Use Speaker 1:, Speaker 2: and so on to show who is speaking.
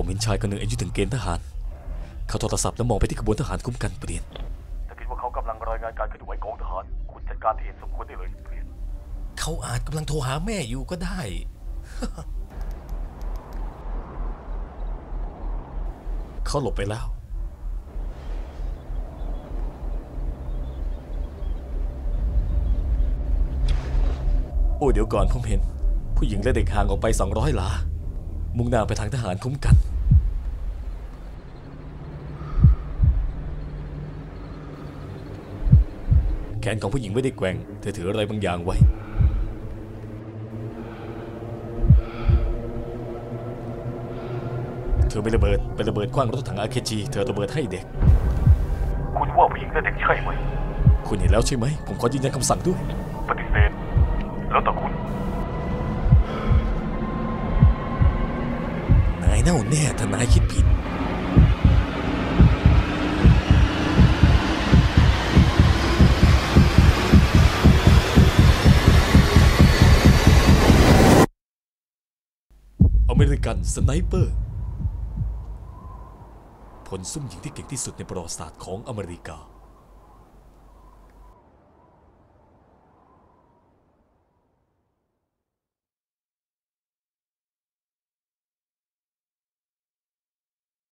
Speaker 1: ผมเห็นชายคนหนึ่งอายุถึงเกณฑ์ทหาร เขาโทรศัพท์แล้วมองไปที่ขบวนทหารคุ้มกันเปลี่ยน
Speaker 2: ถ้าคิดว่าเขากำลังรายงานการเคลื่อนไหวของทหาร คุณจัดการที่เห็นสมควรได้เลยเปลี่ยน
Speaker 1: เขาอาจกำลังโทรหาแม่อยู่ก็ได้ เขาหลบไปแล้วโอ้เดี๋ยวก่อนผมเห็น ผู้หญิงและเด็กห่างออกไป 200 หลา มุ่งหน้าไปทางทหารคุ้มกัน แขนของผู้หญิงไม่ได้แกว่ง เธอถืออะไรบางอย่างไว้ เธอไม่ระเบิดเป็นระเบิดคว้างรถถังอาเคจี เธอระเบิดให้เด็ก
Speaker 2: คุณว่าผู้หญิงและเด็กใช่ไหม
Speaker 1: คุณเห็นแล้วใช่ไหม ผมขอยืนยันคำสั่งด้วย
Speaker 2: ปฏิเสธ แล้วแต่คุณ
Speaker 1: นายแน่วแน่ถ้านายคิดผิด เมริกันสไนเปอร์ผลซุ่มยิงที่เก่งที่สุดในประวัติศาสตร์ของอเมริกา